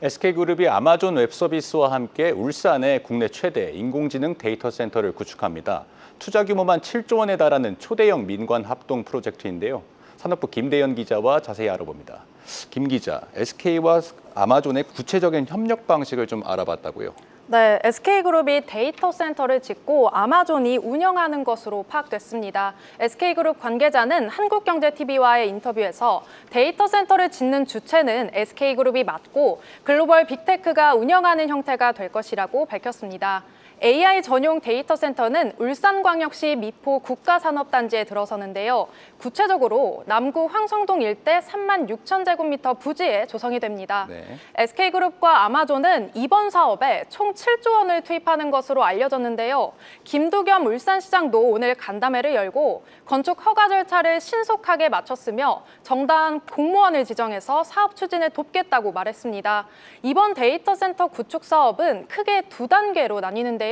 SK그룹이 아마존 웹서비스와 함께 울산에 국내 최대 인공지능 데이터 센터를 구축합니다. 투자 규모만 7조 원에 달하는 초대형 민관 합동 프로젝트인데요. 산업부 김대현 기자와 자세히 알아봅니다. 김 기자, SK와 아마존의 구체적인 협력 방식을 좀 알아봤다고요. 네, SK그룹이 데이터 센터를 짓고 아마존이 운영하는 것으로 파악됐습니다. SK그룹 관계자는 한국경제TV와의 인터뷰에서 데이터 센터를 짓는 주체는 SK그룹이 맞고 글로벌 빅테크가 운영하는 형태가 될 것이라고 밝혔습니다. AI 전용 데이터 센터는 울산광역시 미포 국가산업단지에 들어서는데요. 구체적으로 남구 황성동 일대 3만 6천 제곱미터 부지에 조성이 됩니다. 네. SK그룹과 아마존은 이번 사업에 총 7조 원을 투입하는 것으로 알려졌는데요. 김두겸 울산시장도 오늘 간담회를 열고 건축 허가 절차를 신속하게 마쳤으며 정당 공무원을 지정해서 사업 추진을 돕겠다고 말했습니다. 이번 데이터 센터 구축 사업은 크게 두 단계로 나뉘는데요.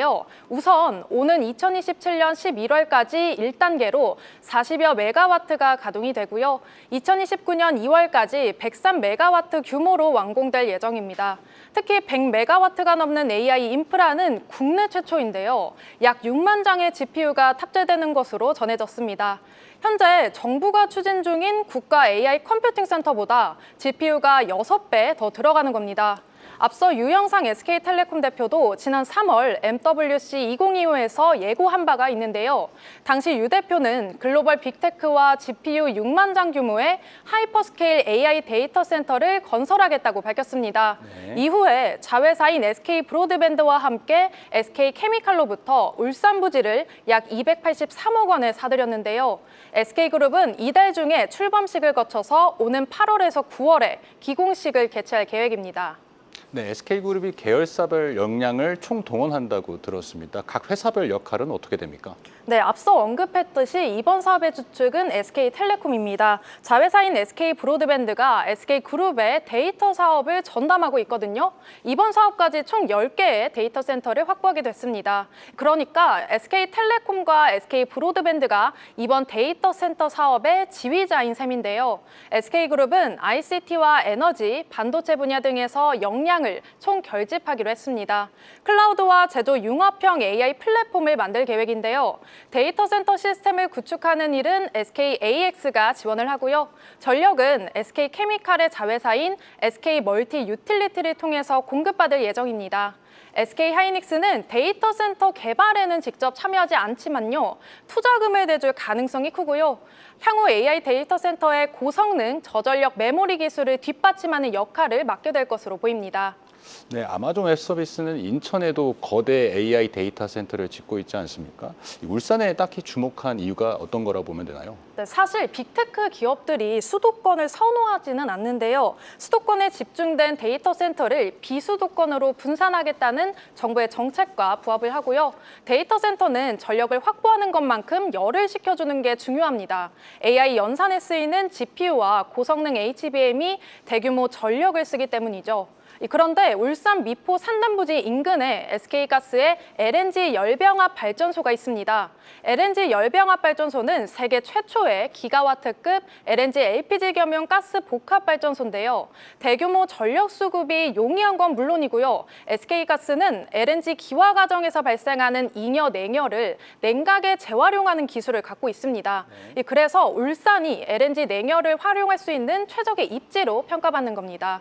우선 오는 2027년 11월까지 1단계로 40여 메가와트가 가동이 되고요. 2029년 2월까지 103메가와트 규모로 완공될 예정입니다. 특히 100메가와트가 넘는 AI 인프라는 국내 최초인데요. 약 6만 장의 GPU가 탑재되는 것으로 전해졌습니다. 현재 정부가 추진 중인 국가 AI 컴퓨팅 센터보다 GPU가 6배 더 들어가는 겁니다. 앞서 유영상 SK텔레콤 대표도 지난 3월 MWC 2025에서 예고한 바가 있는데요. 당시 유 대표는 글로벌 빅테크와 GPU 6만 장 규모의 하이퍼스케일 AI 데이터 센터를 건설하겠다고 밝혔습니다. 네. 이후에 자회사인 SK 브로드밴드와 함께 SK 케미칼로부터 울산 부지를 약 283억 원에 사들였는데요. SK그룹은 이달 중에 출범식을 거쳐서 오는 8월에서 9월에 기공식을 개최할 계획입니다. 네, SK그룹이 계열사별 역량을 총 동원한다고 들었습니다. 각 회사별 역할은 어떻게 됩니까? 네, 앞서 언급했듯이 이번 사업의 주축은 SK텔레콤입니다. 자회사인 SK브로드밴드가 SK그룹의 데이터 사업을 전담하고 있거든요. 이번 사업까지 총 10개의 데이터 센터를 확보하게 됐습니다. 그러니까 SK텔레콤과 SK브로드밴드가 이번 데이터 센터 사업의 지휘자인 셈인데요. SK그룹은 ICT와 에너지, 반도체 분야 등에서 역량 을 총 결집하기로 했습니다. 클라우드와 제조 융합형 AI 플랫폼을 만들 계획인데요. 데이터 센터 시스템을 구축하는 일은 SKAX가 지원을 하고요. 전력은 SK케미칼의 자회사인 SK멀티 유틸리티를 통해서 공급받을 예정입니다. SK 하이닉스는 데이터 센터 개발에는 직접 참여하지 않지만요. 투자금을 대줄 가능성이 크고요. 향후 AI 데이터 센터의 고성능 저전력 메모리 기술을 뒷받침하는 역할을 맡게 될 것으로 보입니다. 네, 아마존 웹 서비스는 인천에도 거대 AI 데이터 센터를 짓고 있지 않습니까? 이 울산에 딱히 주목한 이유가 어떤 거라고 보면 되나요? 네, 사실 빅테크 기업들이 수도권을 선호하지는 않는데요. 수도권에 집중된 데이터 센터를 비수도권으로 분산하겠다 는 정부의 정책과 부합을 하고요. 데이터 센터는 전력을 확보하는 것만큼 열을 식혀주는 게 중요합니다. AI 연산에 쓰이는 GPU와 고성능 HBM이 대규모 전력을 쓰기 때문이죠. 그런데 울산 미포 산단부지 인근에 SK가스의 LNG 열병합 발전소가 있습니다. LNG 열병합 발전소는 세계 최초의 기가와트급 LNG LPG 겸용 가스 복합 발전소인데요. 대규모 전력 수급이 용이한 건 물론이고요. SK가스는 LNG 기화 과정에서 발생하는 잉여 냉여를 냉각에 재활용하는 기술을 갖고 있습니다. 그래서 울산이 LNG 냉여를 활용할 수 있는 최적의 입지로 평가받는 겁니다.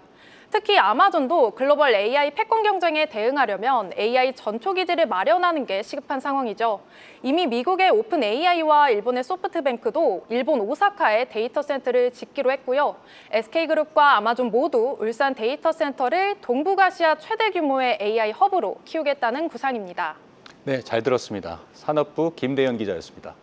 특히 아마존도 글로벌 AI 패권 경쟁에 대응하려면 AI 전초 기지를 마련하는 게 시급한 상황이죠. 이미 미국의 오픈 AI와 일본의 소프트뱅크도 일본 오사카에 데이터 센터를 짓기로 했고요. SK그룹과 아마존 모두 울산 데이터 센터를 동북아시아 최대 규모의 AI 허브로 키우겠다는 구상입니다. 네, 잘 들었습니다. 산업부 김대현 기자였습니다.